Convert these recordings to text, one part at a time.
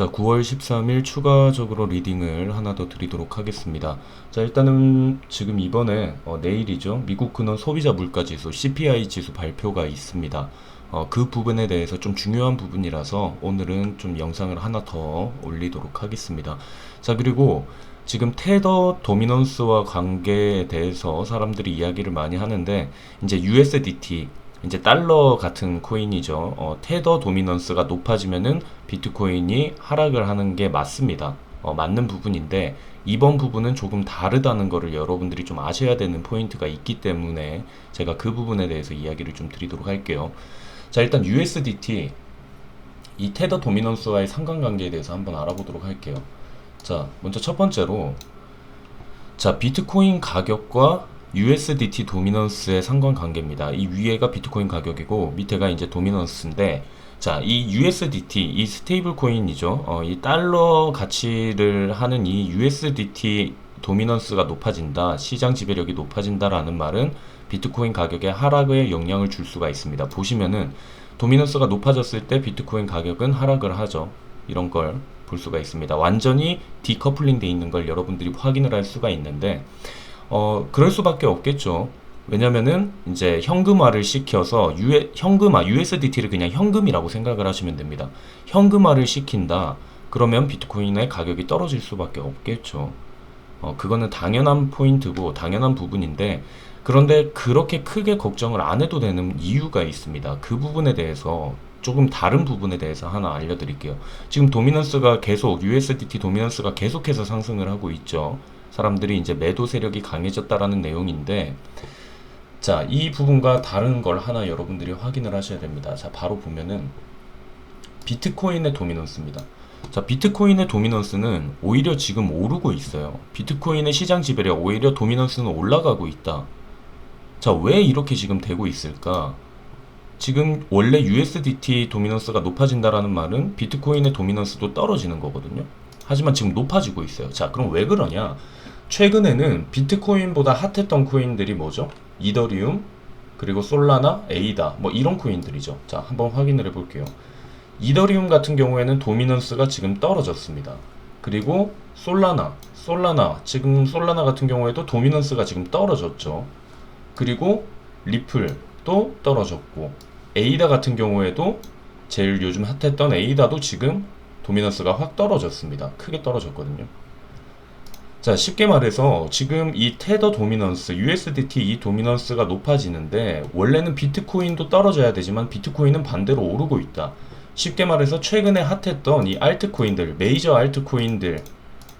자, 9월 13일 추가적으로 리딩을 하나 더 드리도록 하겠습니다. 자, 일단은 지금 이번에 어, 내일이죠. 미국 근원 소비자 물가 지수 CPI 지수 발표가 있습니다. 어, 그 부분에 대해서 좀 중요한 부분이라서 오늘은 좀 영상을 하나 더 올리도록 하겠습니다. 자, 그리고 지금 테더 도미넌스와 관계에 대해서 사람들이 이야기를 많이 하는데 이제 USDT 이제 달러 같은 코인이죠. 어, 테더 도미넌스가 높아지면은 비트코인이 하락을 하는 게 맞습니다. 어, 맞는 부분인데 이번 부분은 조금 다르다는 거를 여러분들이 좀 아셔야 되는 포인트가 있기 때문에 제가 그 부분에 대해서 이야기를 좀 드리도록 할게요. 자, 일단 USDT 이 테더 도미넌스와의 상관관계에 대해서 한번 알아보도록 할게요. 자, 먼저 첫 번째로 자, 비트코인 가격과 USDT 도미넌스의 상관관계입니다. 이 위에가 비트코인 가격이고 밑에가 이제 도미넌스인데 자, 이 USDT, 이 스테이블 코인이죠. 어, 이 달러 가치를 하는 이 USDT 도미넌스가 높아진다, 시장 지배력이 높아진다라는 말은 비트코인 가격에 하락에 영향을 줄 수가 있습니다. 보시면은 도미넌스가 높아졌을 때 비트코인 가격은 하락을 하죠. 이런 걸 볼 수가 있습니다. 완전히 디커플링 돼 있는 걸 여러분들이 확인을 할 수가 있는데 어, 그럴 수밖에 없겠죠. 왜냐면은 이제 현금화를 시켜서 유 현금화 USDT를 그냥 현금이라고 생각을 하시면 됩니다. 현금화를 시킨다. 그러면 비트코인의 가격이 떨어질 수밖에 없겠죠. 어, 그거는 당연한 포인트고 당연한 부분인데 그런데 그렇게 크게 걱정을 안 해도 되는 이유가 있습니다. 그 부분에 대해서 조금 다른 부분에 대해서 하나 알려드릴게요. 지금 도미넌스가 계속 USDT 도미넌스가 계속해서 상승을 하고 있죠. 사람들이 이제 매도 세력이 강해졌다라는 내용인데 자, 이 부분과 다른 걸 하나 여러분들이 확인을 하셔야 됩니다. 자, 바로 보면은 비트코인의 도미넌스입니다. 자, 비트코인의 도미넌스는 오히려 지금 오르고 있어요. 비트코인의 시장 지배력 오히려 도미넌스는 올라가고 있다. 자, 왜 이렇게 지금 되고 있을까? 지금 원래 USDT 도미넌스가 높아진다라는 말은 비트코인의 도미넌스도 떨어지는 거거든요. 하지만 지금 높아지고 있어요. 자, 그럼 왜 그러냐? 최근에는 비트코인보다 핫했던 코인들이 뭐죠? 이더리움, 그리고 솔라나, 에이다, 뭐 이런 코인들이죠. 자, 한번 확인을 해볼게요. 이더리움 같은 경우에는 도미넌스가 지금 떨어졌습니다. 그리고 솔라나, 솔라나, 지금 솔라나 같은 경우에도 도미넌스가 지금 떨어졌죠. 그리고 리플도 떨어졌고, 에이다 같은 경우에도 제일 요즘 핫했던 에이다도 지금 도미넌스가 확 떨어졌습니다. 크게 떨어졌거든요. 자, 쉽게 말해서 지금 이 테더 도미넌스, USDT 이 도미넌스가 높아지는데 원래는 비트코인도 떨어져야 되지만 비트코인은 반대로 오르고 있다. 쉽게 말해서 최근에 핫했던 이 알트코인들, 메이저 알트코인들,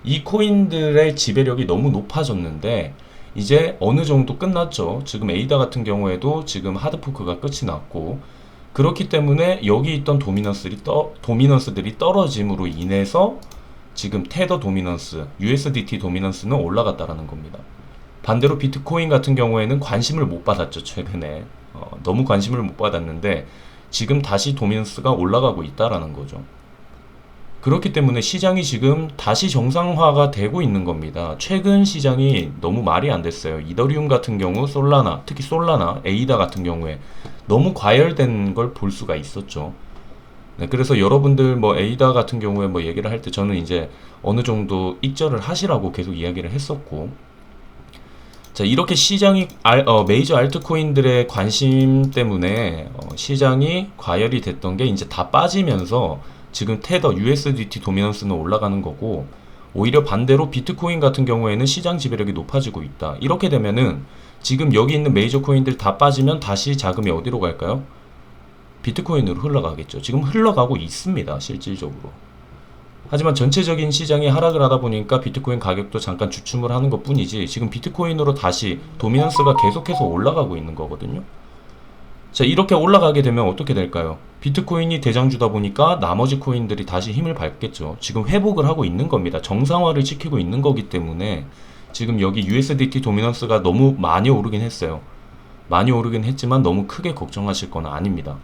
이 코인들의 지배력이 너무 높아졌는데 이제 어느 정도 끝났죠. 지금 에이다 같은 경우에도 지금 하드포크가 끝이 났고 그렇기 때문에 여기 있던 도미넌스들이 떠, 도미넌스들이 떨어짐으로 인해서 지금 테더 도미넌스, USDT 도미넌스는 올라갔다라는 겁니다. 반대로 비트코인 같은 경우에는 관심을 못 받았죠, 최근에. 어, 너무 관심을 못 받았는데 지금 다시 도미넌스가 올라가고 있다라는 거죠. 그렇기 때문에 시장이 지금 다시 정상화가 되고 있는 겁니다. 최근 시장이 너무 말이 안 됐어요. 이더리움 같은 경우, 솔라나, 특히 솔라나, 에이다 같은 경우에 너무 과열된 걸 볼 수가 있었죠. 네, 그래서 여러분들 뭐 에이다 같은 경우에 뭐 얘기를 할 때 저는 이제 어느 정도 익절을 하시라고 계속 이야기를 했었고 자 이렇게 시장이 알, 어, 메이저 알트코인들의 관심 때문에 어, 시장이 과열이 됐던 게 이제 다 빠지면서 지금 테더 USDT 도미넌스는 올라가는 거고 오히려 반대로 비트코인 같은 경우에는 시장 지배력이 높아지고 있다. 이렇게 되면은 지금 여기 있는 메이저 코인들 다 빠지면 다시 자금이 어디로 갈까요? 비트코인으로 흘러가겠죠. 지금 흘러가고 있습니다. 실질적으로. 하지만 전체적인 시장이 하락을 하다 보니까 비트코인 가격도 잠깐 주춤을 하는 것 뿐이지 지금 비트코인으로 다시 도미넌스가 계속해서 올라가고 있는 거거든요. 자, 이렇게 올라가게 되면 어떻게 될까요? 비트코인이 대장주다 보니까 나머지 코인들이 다시 힘을 받겠죠. 지금 회복을 하고 있는 겁니다. 정상화를 지키고 있는 거기 때문에 지금 여기 USDT 도미넌스가 너무 많이 오르긴 했어요. 많이 오르긴 했지만 너무 크게 걱정하실 건 아닙니다.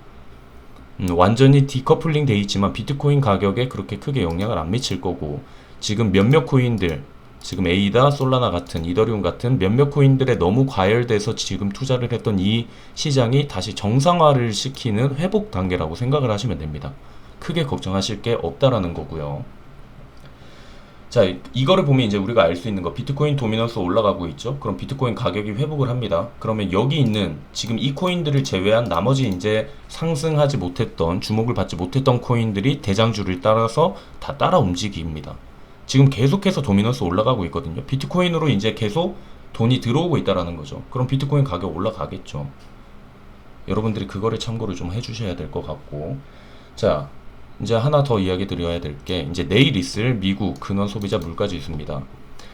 음, 완전히 디커플링 돼 있지만 비트코인 가격에 그렇게 크게 영향을 안 미칠 거고 지금 몇몇 코인들 지금 에이다, 솔라나 같은 이더리움 같은 몇몇 코인들에 너무 과열돼서 지금 투자를 했던 이 시장이 다시 정상화를 시키는 회복 단계라고 생각을 하시면 됩니다. 크게 걱정하실 게 없다라는 거고요. 자, 이거를 보면 이제 우리가 알 수 있는 거 비트코인 도미넌스 올라가고 있죠. 그럼 비트코인 가격이 회복을 합니다. 그러면 여기 있는 지금 이 코인들을 제외한 나머지 이제 상승하지 못했던 주목을 받지 못했던 코인들이 대장주를 따라서 다 따라 움직입니다. 지금 계속해서 도미넌스 올라가고 있거든요. 비트코인으로 이제 계속 돈이 들어오고 있다라는 거죠. 그럼 비트코인 가격 올라가겠죠. 여러분들이 그거를 참고를 좀 해주셔야 될 것 같고 자 이제 하나 더 이야기 드려야 될 게 이제 내일 있을 미국 근원 소비자 물가 지수입니다.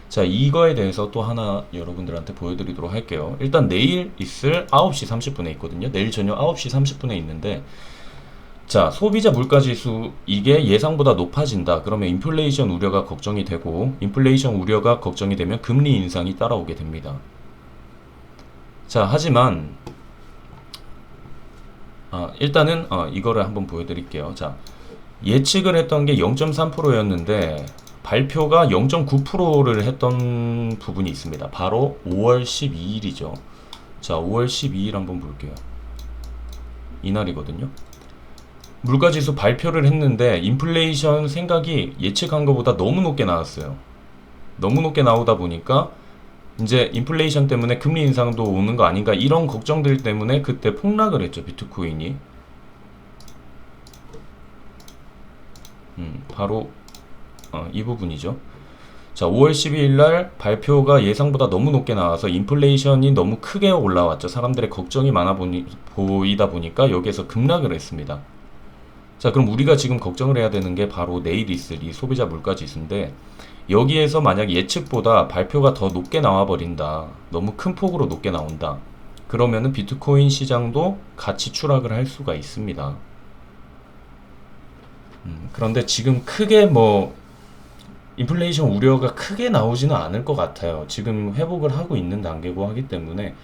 자 이거에 대해서 또 하나 여러분들한테 보여드리도록 할게요. 일단 내일 있을 9시 30분에 있거든요. 내일 저녁 9시 30분에 있는데 자 소비자 물가 지수 이게 예상보다 높아진다. 그러면 인플레이션 우려가 걱정이 되고 인플레이션 우려가 걱정이 되면 금리 인상이 따라오게 됩니다. 자 하지만 아, 일단은 어, 이거를 한번 보여드릴게요. 자, 예측을 했던 게 0.3%였는데 발표가 0.9%를 했던 부분이 있습니다. 바로 5월 12일이죠. 자, 5월 12일 한번 볼게요. 이날이거든요. 물가지수 발표를 했는데 인플레이션 생각이 예측한 것보다 너무 높게 나왔어요. 너무 높게 나오다 보니까 이제 인플레이션 때문에 금리 인상도 오는 거 아닌가 이런 걱정들 때문에 그때 폭락을 했죠 비트코인이 음, 바로 어, 이 부분이죠 자 5월 12일 날 발표가 예상보다 너무 높게 나와서 인플레이션이 너무 크게 올라왔죠 사람들의 걱정이 많아 보니, 보이다 보니까 여기에서 급락을 했습니다 자 그럼 우리가 지금 걱정을 해야 되는 게 바로 내일 있을 이 소비자 물가 지수인데 여기에서 만약 예측보다 발표가 더 높게 나와 버린다. 너무 큰 폭으로 높게 나온다. 그러면은 비트코인 시장도 같이 추락을 할 수가 있습니다. 음, 그런데 지금 크게 뭐 인플레이션 우려가 크게 나오지는 않을 것 같아요. 지금 회복을 하고 있는 단계고 하기 때문에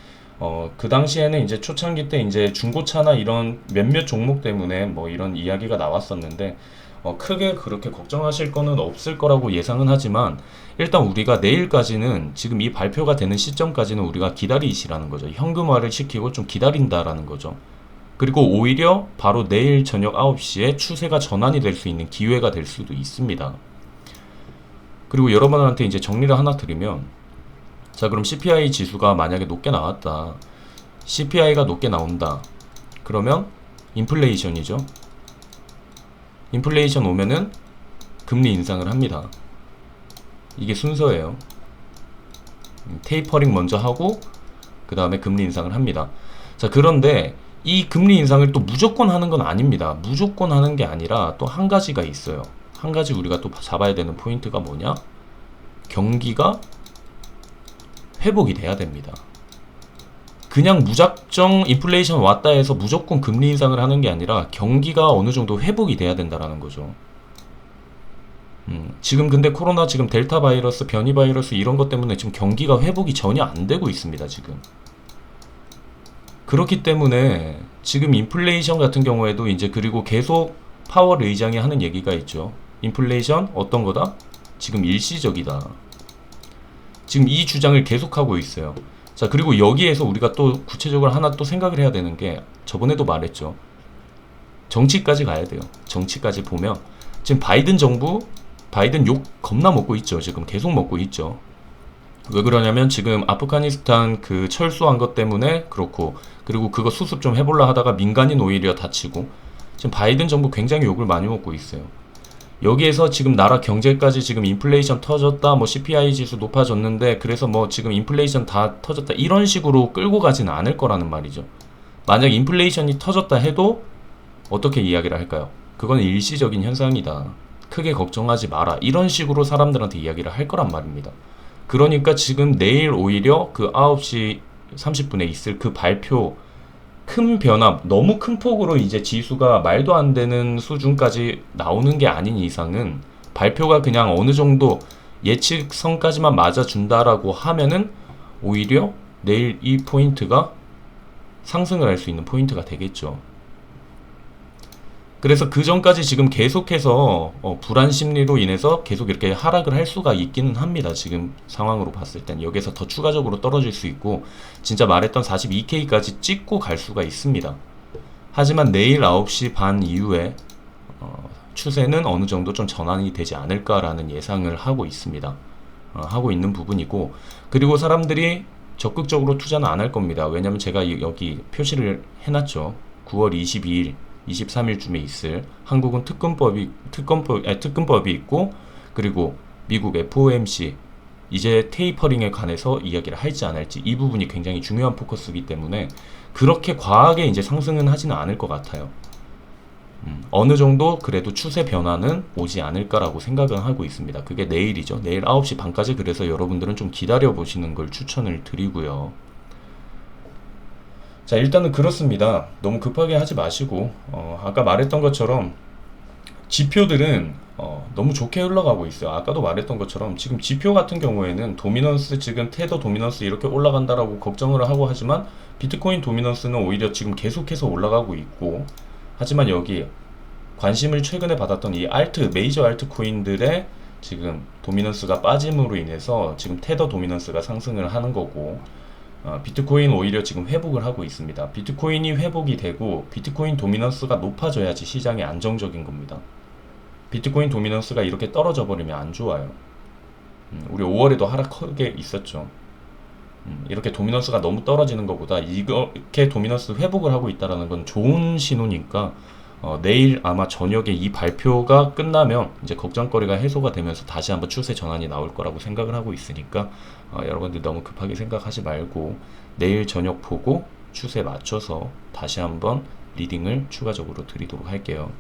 어, 그 당시에는 이제 초창기 때 이제 중고차나 이런 몇몇 종목 때문에 뭐 이런 이야기가 나왔었는데 어, 크게 그렇게 걱정하실 거는 없을 거라고 예상은 하지만 일단 우리가 내일까지는 지금 이 발표가 되는 시점까지는 우리가 기다리시라는 거죠. 현금화를 시키고 좀 기다린다라는 거죠. 그리고 오히려 바로 내일 저녁 9시에 추세가 전환이 될 수 있는 기회가 될 수도 있습니다. 그리고 여러분한테 이제 정리를 하나 드리면 자 그럼 CPI 지수가 만약에 높게 나왔다. CPI가 높게 나온다. 그러면 인플레이션이죠. 인플레이션 오면은 금리 인상을 합니다. 이게 순서예요. 테이퍼링 먼저 하고 그 다음에 금리 인상을 합니다. 자 그런데 이 금리 인상을 또 무조건 하는 건 아닙니다. 무조건 하는 게 아니라 또 한 가지가 있어요. 한 가지 우리가 또 잡아야 되는 포인트가 뭐냐? 경기가 회복이 돼야 됩니다. 그냥 무작정 인플레이션 왔다 해서 무조건 금리 인상을 하는 게 아니라 경기가 어느 정도 회복이 돼야 된다라는 거죠. 음, 지금 근데 코로나 지금 델타 바이러스, 변이 바이러스 이런 것 때문에 지금 경기가 회복이 전혀 안 되고 있습니다, 지금. 그렇기 때문에 지금 인플레이션 같은 경우에도 이제 그리고 계속 파월 의장이 하는 얘기가 있죠. 인플레이션 어떤 거다? 지금 일시적이다. 지금 이 주장을 계속하고 있어요. 자, 그리고 여기에서 우리가 또 구체적으로 하나 또 생각을 해야 되는 게 저번에도 말했죠. 정치까지 가야 돼요. 정치까지 보면 지금 바이든 정부 바이든 욕 겁나 먹고 있죠. 지금 계속 먹고 있죠. 왜 그러냐면 지금 아프가니스탄 그 철수한 것 때문에 그렇고 그리고 그거 수습 좀 해볼라 하다가 민간인 오히려 다치고 지금 바이든 정부 굉장히 욕을 많이 먹고 있어요. 여기에서 지금 나라 경제까지 지금 인플레이션 터졌다, 뭐 CPI 지수 높아졌는데 그래서 뭐 지금 인플레이션 다 터졌다 이런 식으로 끌고 가지는 않을 거라는 말이죠. 만약 인플레이션이 터졌다 해도 어떻게 이야기를 할까요? 그건 일시적인 현상이다. 크게 걱정하지 마라. 이런 식으로 사람들한테 이야기를 할 거란 말입니다. 그러니까 지금 내일 오히려 그 9시 30분에 있을 그 발표 큰 변화, 너무 큰 폭으로 이제 지수가 말도 안 되는 수준까지 나오는 게 아닌 이상은 발표가 그냥 어느 정도 예측선까지만 맞아준다라고 하면은 오히려 내일 이 포인트가 상승을 할 수 있는 포인트가 되겠죠. 그래서 그 전까지 지금 계속해서 어, 불안 심리로 인해서 계속 이렇게 하락을 할 수가 있기는 합니다. 지금 상황으로 봤을 땐 여기서 더 추가적으로 떨어질 수 있고 진짜 말했던 42K까지 찍고 갈 수가 있습니다. 하지만 내일 9시 반 이후에 어, 추세는 어느 정도 좀 전환이 되지 않을까라는 예상을 하고 있습니다. 어, 하고 있는 부분이고 그리고 사람들이 적극적으로 투자는 안 할 겁니다. 왜냐면 제가 이- 여기 표시를 해놨죠. 9월 22일, 23일쯤에 있을 한국은 특검법이 특검법 아니, 특검법이 있고 그리고 미국 FOMC 이제 테이퍼링에 관해서 이야기를 할지 안 할지 이 부분이 굉장히 중요한 포커스이기 때문에 그렇게 과하게 이제 상승은 하지는 않을 것 같아요. 음, 어느 정도 그래도 추세 변화는 오지 않을까라고 생각은 하고 있습니다. 그게 내일이죠. 내일 9시 반까지 그래서 여러분들은 좀 기다려 보시는 걸 추천을 드리고요. 자, 일단은 그렇습니다. 너무 급하게 하지 마시고, 어, 아까 말했던 것처럼 지표들은 어, 너무 좋게 흘러가고 있어요. 아까도 말했던 것처럼 지금 지표 같은 경우에는 도미넌스 지금 테더 도미넌스 이렇게 올라간다라고 걱정을 하고 하지만 비트코인 도미넌스는 오히려 지금 계속해서 올라가고 있고 하지만 여기 관심을 최근에 받았던 이 알트 메이저 알트 코인들의 지금 도미넌스가 빠짐으로 인해서 지금 테더 도미넌스가 상승을 하는 거고 어, 비트코인 오히려 지금 회복을 하고 있습니다. 비트코인이 회복이 되고 비트코인 도미넌스가 높아져야지 시장이 안정적인 겁니다. 비트코인 도미넌스가 이렇게 떨어져 버리면 안 좋아요. 음, 우리 5월에도 하락 크게 있었죠. 음, 이렇게 도미넌스가 너무 떨어지는 것보다 이렇게 도미넌스 회복을 하고 있다라는 건 좋은 신호니까 어, 내일 아마 저녁에 이 발표가 끝나면 이제 걱정거리가 해소가 되면서 다시 한번 추세 전환이 나올 거라고 생각을 하고 있으니까 어, 여러분들 너무 급하게 생각하지 말고 내일 저녁 보고 추세 맞춰서 다시 한번 리딩을 추가적으로 드리도록 할게요.